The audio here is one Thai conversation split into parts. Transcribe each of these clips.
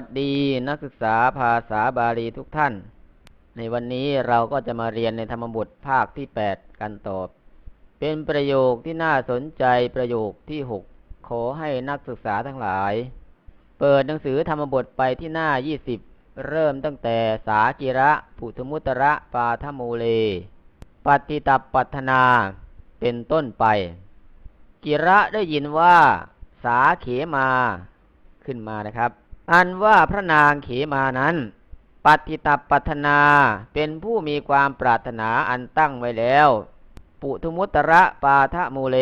วัสดีนักศึกษาภาษาบาลีทุกท่าน ในวันนี้เราก็จะมาเรียนในธรรมบทภาคที่ 8 กันต่อเป็นประโยคที่น่าสนใจประโยคที่ 6 ขอให้นักศึกษาทั้งหลาย เปิดหนังสือธรรมบทไปที่หน้า 20 เริ่มตั้งแต่สากิระปุถมุตระปาทโมเล ปฏิตับปัทนา เป็นต้นไป กิระได้ยินว่า สาเขมาขึ้นมานะครับ อันว่าพระนางเขมานั้น ปฏิตับปัทนาเป็นผู้มีความปรารถนาอันตั้งไว้แล้ว ปุถุมุตระปาทะมูเล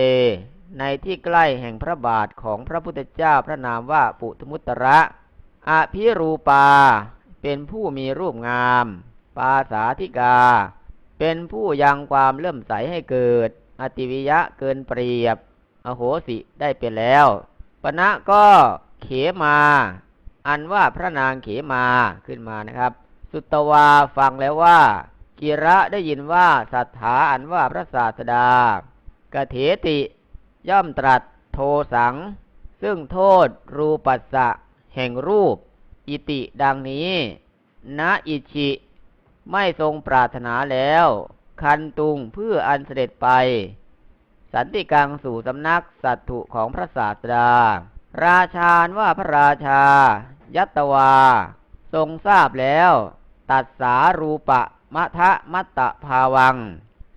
ในที่ใกล้แห่งพระบาทของพระพุทธเจ้าพระนามว่าปุถุมุตระอภิรูปา เป็นผู้มีรูปงาม ปาสาธิกา เป็นผู้ยังความเลื่อมใสให้เกิด อติวิยะเกินเปรียบ อโหสิได้เป็นแล้วปณะก็เขมา อันว่าพระนางเขมาขึ้นมานะครับ สุตวาฟังแล้วว่ากิระได้ยินว่าสัทธาอันว่าพระศาสดากเถติย่อมตรัสโทสัง ซึ่งโทษรูปัสสะแห่งรูป อิติดังนี้นะอิชิไม่ทรงปรารถนาแล้ว คันตุงเพื่ออันเสด็จไป สันติกังสู่สำนักสัตถุของพระศาสดา ราชาว่าพระราชา ยัตวา ทรงทราบแล้ว ตัดสารูปะมะทะมัตตภาวัง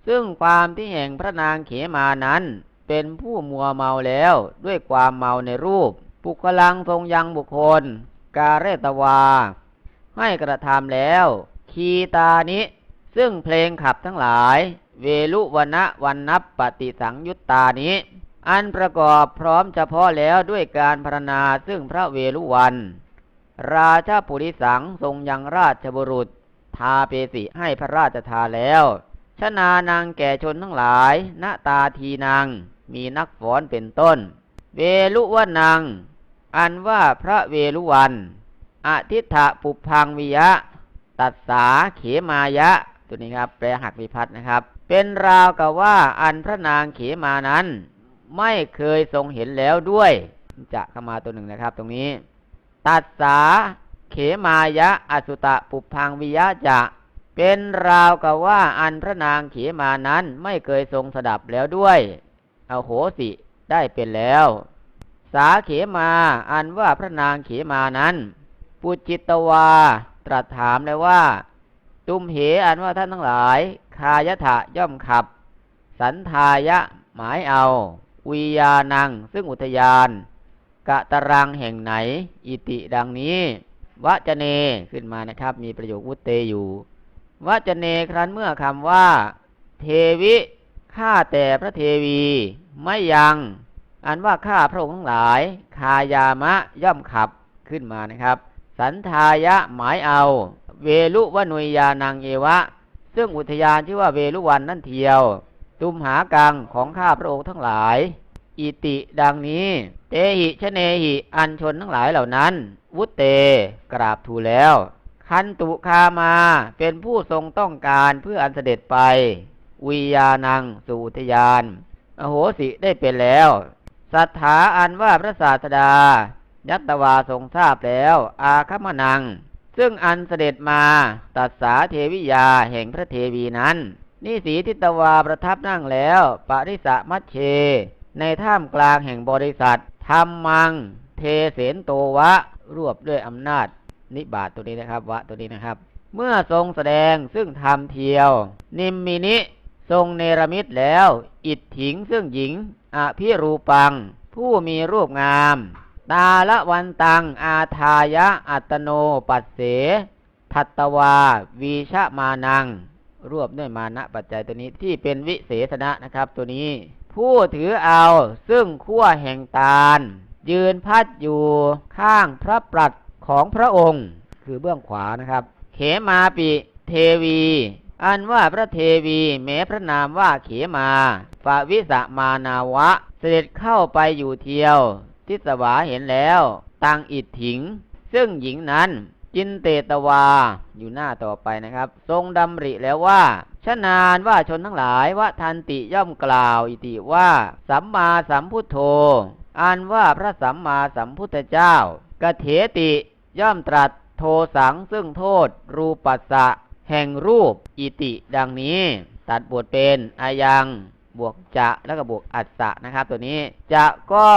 ซึ่งความที่แห่งพระนางเขมานั้น เป็นผู้มัวเมาแล้วด้วยความเมาในรูป ปุกลังทรงยังบุคคล กาเรตวา ให้กระทำแล้ว คีตานิ ซึ่งเพลงขับทั้งหลาย เวลุวนะวันนับปฏิสังยุตตานิอันประกอบพร้อมเฉพาะแล้วด้วยการพรรณนาซึ่งพระเวลุวัน ราชาปุริสังทรงยังราชบุรุษ ทาเปสิให้พระราชทาแล้วชนานางแก่ชนทั้งหลาย ณตาทีนาง มีนักฟ้อนเป็นต้น เวลุวนังอันว่าพระเวลุวันอทิฏฐปุพังวิยะ ตัดสาเขมายะ ตัวนี้ครับ แปลหักวิพัฒน์นะครับ เป็นราวกับว่าอันพระนางเขมานั้น ไม่เคยทรงเห็นแล้วด้วย จะเข้ามาตัวหนึ่งนะครับ ตรงนี้ ตัดสาเขมายะอสุตะปุพังวิยะจะเป็นราวกับว่าอันพระนางเขมานั้นไม่เคยทรงสดับแล้วด้วยเอาโหสิได้เป็นแล้ว สาเขมาอันว่าพระนางเขมานั้น ปุจิตวา ตรัสถามเลยว่า ตุมเหอันว่าท่านทั้งหลาย คายะถะย่อมขับ สันทายะหมายเอาวิยานัง ซึ่งอุทยาน กะตารังแห่งไหน อิติดังนี้วจเนขึ้นมานะครับ มีประโยควุตเตอยู่วจเนครั้นเมื่อคำว่า เทวิข้าแต่พระเทวี ไม่ยัง อันว่าข้าพระองค์ทั้งหลาย คายามะย่อมขับขึ้นมานะครับ สันทายะหมายเอา เวลุวนุยยานังเอวะ ซึ่งอุทยานที่ว่าเวลุวันนั่นเทียว ตุมหากังของข้าพระองค์ทั้งหลาย อิติ ดังนี้ เตหิชเนหิ อันชนทั้งหลายเหล่านั้น วุตเต กราบทูลแล้ว คันตุคามาเป็นผู้ทรงต้องการเพื่ออันเสด็จไป วิยานังสุทยาน อโหสิได้เป็นแล้วสัทธาอันว่าพระศาสดา ยัตวาทรงทราบแล้ว อาคมนัง ซึ่งอันเสด็จมาตัดสาเทวิยาแห่งพระเทวีนั้น นิสีทิตวาประทับนั่งแล้ว ปริสะมัชเช ในท่ามกลางแห่งบริษัทธรรมัง เทเสนโตวะ รวบด้วยอำนาจ นิบาตตัวนี้นะครับ วะตัวนี้นะครับ เมื่อทรงแสดงซึ่งธรรมเทียว นิมมินิทรงเนรมิตแล้ว อิทถิงซึ่งหญิงอภิรูปัง ผู้มีรูปงาม ตาละวันตัง อาทายะอัตโนปัสเส ทัตตวา วีชะมานัง รวบด้วยมานะปัจจัยตัวนี้ที่เป็นวิเศษณะนะครับตัวนี้ ผู้ถือเอาซึ่งขั้วแห่งตาล ยืนพัดอยู่ข้างพระปรัดของพระองค์ คือเบื้องขวานะครับ เขมาปิเทวี อันว่าพระเทวีแม้พระนามว่าเขมาฟาวิสมานาวะ เสด็จเข้าไปอยู่เที่ยว ทิสวาเห็นแล้ว ตังอิดถิง ซึ่งหญิงนั้นจินเตตวาอยู่หน้าต่อไปนะครับ ทรงดำริแล้วว่า ชนานว่าชนทั้งหลายว่าทันติย่อมกล่าวอิติว่า สัมมาสัมพุทโธอันว่าพระสัมมาสัมพุทธเจ้ากเถติย่อมตรัสโทสังซึ่งโทษ รูปัสสะแห่งรูปอิติดังนี้ ตัดบทเป็นอายังบวกจะแล้วก็บวกอัสสะนะครับ ตัวนี้จะก็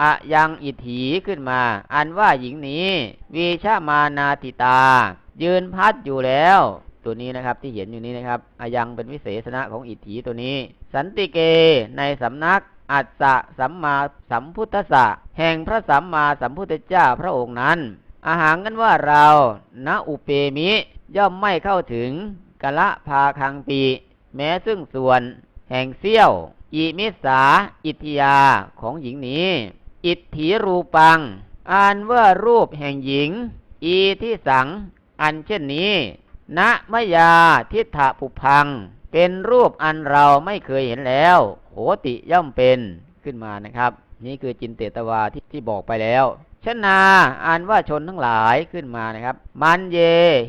อะยังอิถีขึ้นมา อันว่าหญิงนี้วีชามานาติตา ยืนพัดอยู่แล้ว ตัวนี้นะครับ ที่เห็นอยู่นี้นะครับอายังเป็นวิเศษณะของอิถีตัวนี้ สันติเกในสำนักอัสสะสัมมาสัมพุทธสะแห่งพระสัมมาสัมพุทธเจ้าพระองค์นั้น อาหารกันว่าเราณอุเปมิย่อมไม่เข้าถึงกะละพาคังปี แม้ซึ่งส่วน แห่งเสี้ยว อิมิสา อิทยาของหญิงนี้ อิทธิรูปังอ่านว่ารูปแห่งหญิง อีที่สัง อันเช่นนี้ ณมยาทิฏฐปุพัง เป็นรูปอันเราไม่เคยเห็นแล้ว โหติย่อมเป็นขึ้นมานะครับ นี่คือจินเตตวาที่ที่บอกไปแล้วชนาอ่านว่าชนทั้งหลายขึ้นมานะครับ มันเย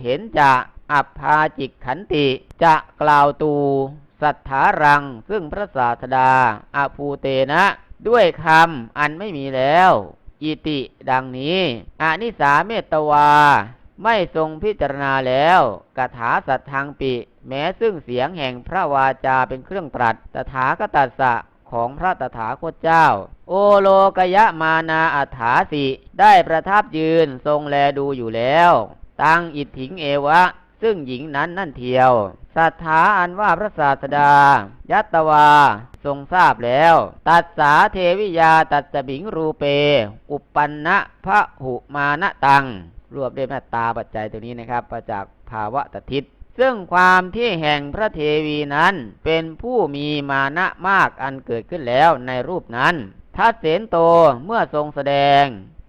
เห็นจะอัปพาจิกขันติ จะกล่าวตูสัทธารัง ซึ่งพระศาสดาอาภูเตนะ ด้วยคำอันไม่มีแล้ว อิติดังนี้อานิสาเมตตวา ไม่ทรงพิจารณาแล้วกถาสัตทางปิ แม้ซึ่งเสียงแห่งพระวาจาเป็นเครื่องตรัส ตถาคตัสสะของพระตถาคตเจ้า โอโลกยะมานาอัฏฐาสิ ได้ประทับยืนทรงแลดูอยู่แล้ว ตั้งอิทถิงเอวะ ซึ่งหญิงนั้นนั่นเทียว สัทธาอันว่าพระศาสดา ยัตตวา ทรงทราบแล้ว ตัสสาเทวิยาตัสสบิงรูเป อุปปันนะพระหุมานะตัง รวบด้วยแม่ตาปัจจัยตัวนี้นะครับมาจากภาวะตทิศซึ่งความที่แห่งพระเทวีนั้นเป็นผู้มีมานะมากอันเกิดขึ้นแล้วในรูปนั้นทัศเสนโตเมื่อทรงแสดง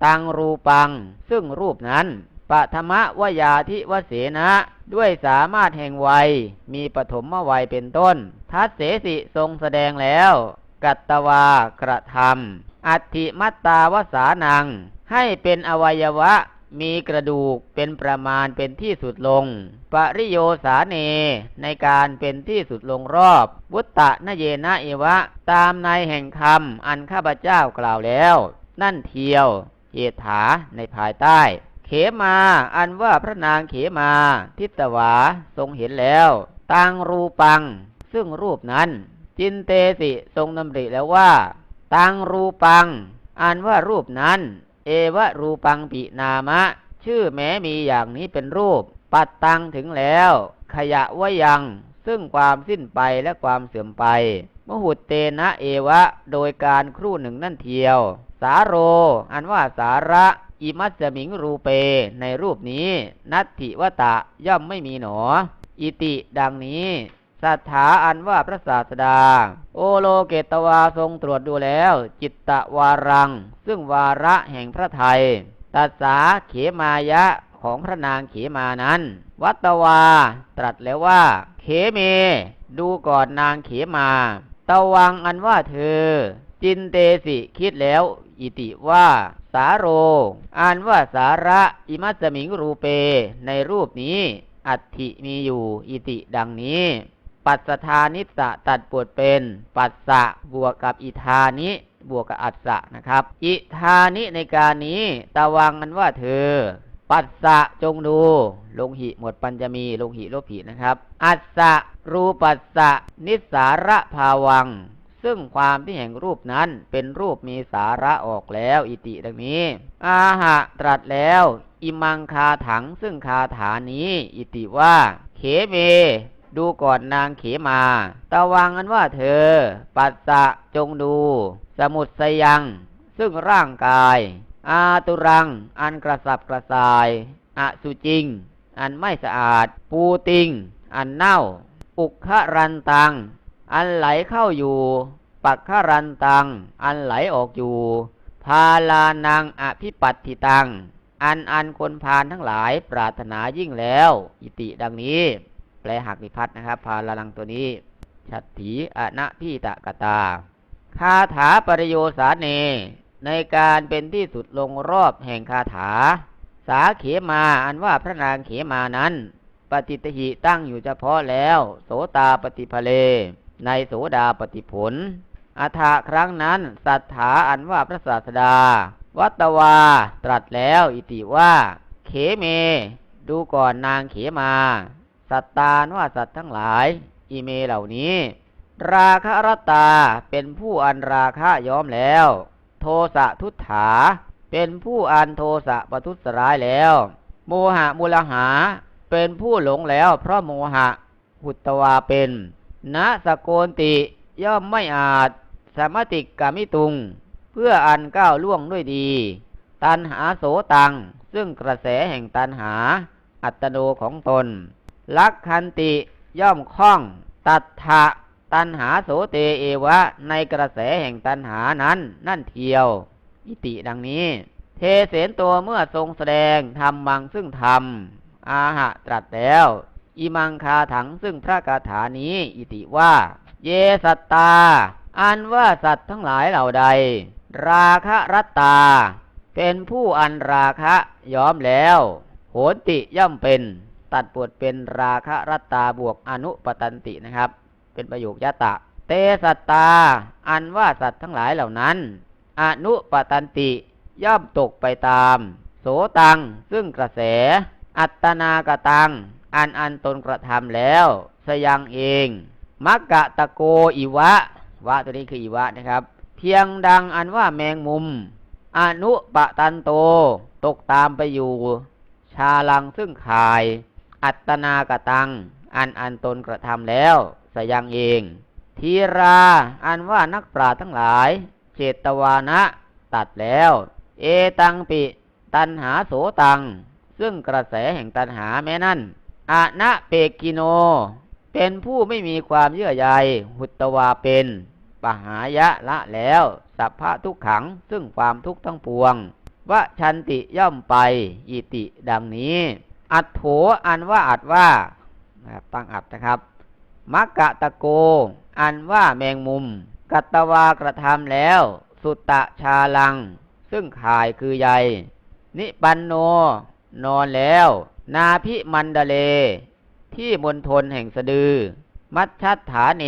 ตังรูปัง ซึ่งรูปนั้นปฐมวยาธิวเสนะด้วยสามารถแห่งวัย มีปฐมวัยเป็นต้น ทัศเสสิทรงแสดงแล้ว กัตตวากระทำอัติมัตตาวสานัง ให้เป็นอวัยวะ มีกระดูกเป็นประมาณเป็นที่สุดลง ปริโยสาเน ในการเป็นที่สุดลงรอบ วุตตะนเยนะเอวะ ตามในแห่งคำอันข้าพเจ้ากล่าวแล้ว นั่นเทียวเหตถาในภายใต้ เขมาอันว่าพระนางเขมาทิตวาทรงเห็นแล้วตังรูปัง ซึ่งรูปนั้น จินเตสิทรงดำริแล้วว่าตังรูปัง อันว่ารูปนั้น วะรูปังปินามะ ชื่อแม้มีอย่างนี้เป็นรูป ปัดตังถึงแล้ว ขยะวยัง ซึ่งความสิ้นไปและความเสื่อมไป มหุตเตนะเอวะ โดยการครู่หนึ่งนั่นเทียว สาโร อันว่าสาระอิมัสสมิงรูเป ในรูปนี้ นัตถิวตะย่อมไม่มีหนอ อิติดังนี้ สัทธาอันว่าพระศาสดา โอโลเกตวาทรงตรวจดูแล้ว จิตตวารัง ซึ่งวาระแห่งพระไทยตัสสาเขมายะของพระนางเขมานั้น วัตวา ตรัสแล้วว่า เขเม ดูก่อนนางเขมาตวังอันว่าเธอ จินเตสิคิดแล้ว อิติว่า สาโร อ่านว่าสาระอิมัสสมิงรูเป ในรูปนี้ อัตถิมีอยู่ อิติดังนี้ ปัสสทานิสะตัดปวดเป็น ปัสสะบวกกับอิทานิบวกกับอัสสะนะครับ อิทานิในการนี้ตะวังมันว่าเธอ ปัสสะจงดูลงหิหมดปัญจมีลงหิลบหินะครับ อัสสะรูปัสสะนิสาระภาวัง ซึ่งความที่แห่งรูปนั้นเป็นรูปมีสาระออกแล้ว อิติดังนี้ อาหะตรัสแล้ว อิมังคาถังซึ่งคาถานี้ อิติว่า เขเม ดูก่อนนางเขมาตะวังอันว่าเธอ ปัสสะจงดู สมุดสยัง ซึ่งร่างกาย อาตุรัง อันกระสับกระส่าย อสุจิง อันไม่สะอาด ปูติง อันเน่า อุครันตัง อันไหลเข้าอยู่ ปักขรันตัง อันไหลออกอยู่ พาลานังอภิปัตติตัง อันอันคนพาลทั้งหลายปรารถนายิ่งแล้ว อิติดังนี้ แปลหักนิพัฒน์นะครับ พาลานังตัวนี้ชัตถีอนะพิตะกตา คาถาปริโยสาเน ในการเป็นที่สุดลงรอบแห่งคาถา สาเขมาอันว่าพระนางเขมานั้น ปฏิตหิตั้งอยู่เฉพาะแล้ว โสตาปฏิภเล ในโสดาปฏิผลอัฐะครั้งนั้น สัทธาอันว่าพระศาสดา วัตวา ตรัสแล้วอิติว่า เขเม ดูก่อนนางเขมา สัตตานว่าสัตว์ทั้งหลายอีเมเหล่านี้ ราคะรตาเป็นผู้อันราคะย้อมแล้ว โทสะทุถา เป็นผู้อันโทสะประทุษร้ายแล้ว โมหะมูลหา เป็นผู้หลงแล้ว เพราะโมหะหุตตวาเป็นนะสโกนติย่อมไม่อาจ สมติกามิตุง เพื่ออันก้าวล่วงด้วยดี ตันหาโสตัง ซึ่งกระแสแห่งตันหา อัตโนของตน ลักคันติย่อมคล้อง ตัทธะตันหาโสเตเอวะ ในกระแสแห่งตันหานั้น นั่นเทียวอิติดังนี้ เทเสนตัวเมื่อทรงแสดงธรรมมังซึ่งธรรมอาหะตรัสแล้วอิมังคาถังซึ่งพระคาถานี้ อิติว่า เยสัตตา อันว่าสัตว์ทั้งหลายเหล่าใด ราคะรัตตา เป็นผู้อันราคะยอมแล้ว โหติย่อมเป็น ตัดปวดเป็นราคะรัตตาบวกอนุปตันตินะครับ เป็นประโยคยะตะ เตสัตตา อันว่าสัตว์ทั้งหลายเหล่านั้น อนุปตันติย่อมตกไปตาม โสตัง ซึ่งกระแส อัตนากตัง อันอันตนกระทำแล้ว สยังเองมักกะตะโกอิวะ วะตัวนี้คืออิวะนะครับ เพียงดังอันว่าแมงมุม อนุปตันโต ตกตามไปอยู่ ชาลังซึ่งขาย อัตนากตัง อันอันตนกระทำแล้ว สยังเองทีราอันว่านักปราชญ์ทั้งหลาย เจตวานะตัดแล้ว เอตังปิ ตันหาโสตัง ซึ่งกระแสแห่งตันหาแม้นั่นอะนะเปกิโน เป็นผู้ไม่มีความเยื่อใยหุตตวาเป็นปหายะละแล้วสัพพะทุกขังซึ่งความทุกข์ทั้งปวงวะชันติย่อมไปอิติดังนี้ อัดโถอันว่าอัดว่านะครับตั้งอัดนะครับ มักกะตะโก อันว่าแมงมุม กัตตวากระทำแล้ว สุตตะชาลัง ซึ่งขายคือใย นิปันโน นอนแล้ว นาพิมันดเล ที่มณฑลแห่งสะดือ มัชชัตฐาเน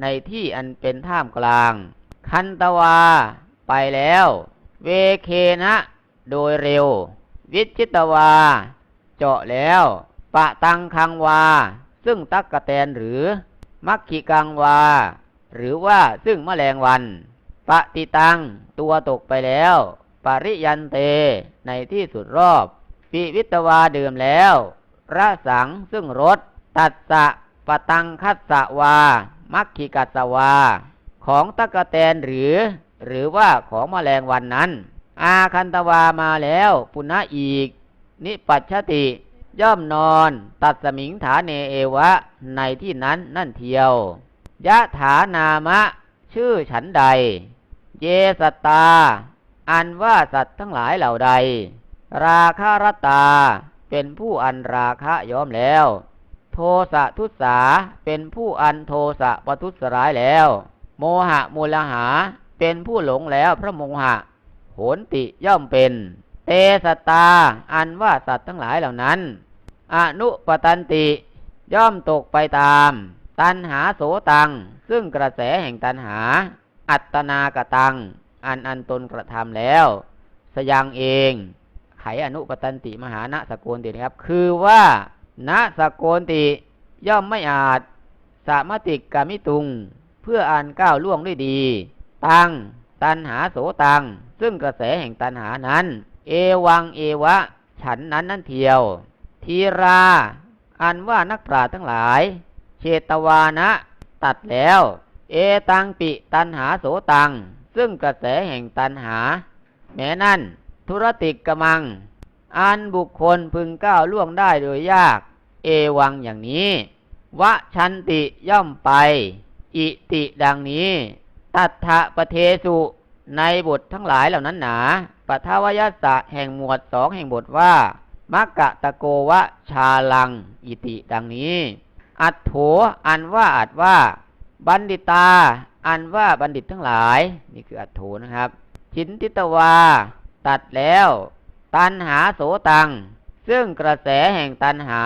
ในที่อันเป็นท่ามกลาง คันตวา ไปแล้ว เวเคนะ โดยเร็ว วิชิตวา เจาะแล้ว ปะตังคังวา ซึ่งตักกะแตนหรือ มักขิกังวา หรือว่าซึ่งแมลงวันปฏิตัง ตัวตกไปแล้ว ปริยันเต ในที่สุดรอบ ปิวิตวาดื่มแล้วระสังซึ่งรสตัดสะปะตังคัสสะวา มักขิกัสวา ของตักกะแตนหรือ หรือว่าของแมลงวันนั้น อาคันตวามาแล้ว ปุณณะอีก นิปัชติ ย่อมนอน ตัดสมิงฐานเนเอวะ ในที่นั้นนั่นเทียว ยะถานามะ ชื่อฉันใด เยสตา อันว่าสัตว์ทั้งหลายเหล่าใด ราคารตา เป็นผู้อันราคะยอมแล้ว โทสะทุสาเป็นผู้อันโทสะปทุสร้ายแล้ว โมหะมูลหา เป็นผู้หลงแล้วพระโมหะโหนติย่อมเป็น เตสตา อันว่าสัตว์ทั้งหลายเหล่านั้น อนุปตันติ ย่อมตกไปตาม ตันหาโสตัง ซึ่งกระแสแห่งตันหา อัตนากตัง อันอันตนกระทำแล้ว สยังเอง ไขอนุปตันติมหาณสโกนตินะครับ คือว่าณสโกนติย่อมไม่อาจ สามติกามิตุง เพื่ออันก้าวล่วงด้วยดี ตัง ตันหาโสตัง ซึ่งกระแสแห่งตันหานั้น เอวังเอวะ ฉันนั้นนั่นเทียว ทีรา อันว่านักปราชญ์ทั้งหลาย เชตวานะ ตัดแล้ว เอตังปิตันหาโสตัง ซึ่งกระแสแห่งตันหา แม้นั่น ธุรติกกมัง อันบุคคลพึงก้าวล่วงได้โดยยาก เอวังอย่างนี้ วะชันติย่อมไป อิติดังนี้ ตัทธะปะเทสุ ในบททั้งหลายเหล่านั้นหนาปัทวยัสสะแห่งหมวดสองแห่งบทว่ามักกะตะโกวะชาลัง อิติดังนี้ อัตโถอันว่าอัดว่า บัณฑิตา อันว่าบัณฑิตทั้งหลาย นี่คืออัตโถนะครับ ชินติตวา ตัดแล้ว ตันหาโสตัง ซึ่งกระแสแห่งตันหา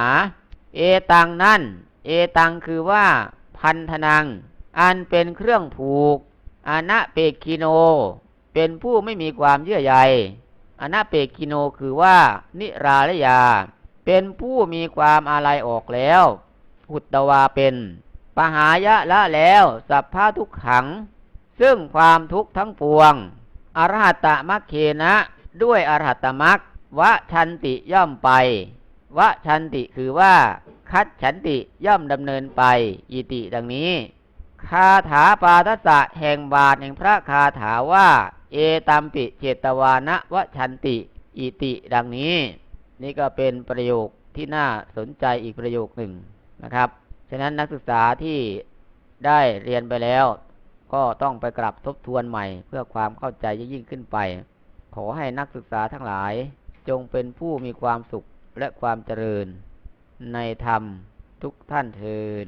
เอตังนั่น เอตังคือว่า พันธนัง อันเป็นเครื่องผูก อนะเปกิโน เป็นผู้ไม่มีความเยื่อใยอนาเปกิโนคือว่า นิราลยา เป็นผู้มีความอาลัยออกแล้วอุตวาเป็น ปหายะละแล้ว สัพพะทุกขัง ซึ่งความทุกข์ทั้งปวง อรหัตตมัคเคนะ ด้วยอรหัตตมัควะชันติย่อมไปวะชันติคือว่า คัดฉันติย่อมดำเนินไป อิติดังนี้ คาถาปาทัสสะแห่งบาทแห่งพระคาถาว่า เอตัมปิเจตวานะวะชันติอิติดังนี้ นี่ก็เป็นประโยคที่น่าสนใจอีกประโยคหนึ่งนะครับ ฉะนั้นนักศึกษาที่ได้เรียนไปแล้ว ก็ต้องไปกลับทบทวนใหม่ เพื่อความเข้าใจยิ่งขึ้นไป ขอให้นักศึกษาทั้งหลาย จงเป็นผู้มีความสุขและความเจริญ ในธรรมทุกท่านเทิน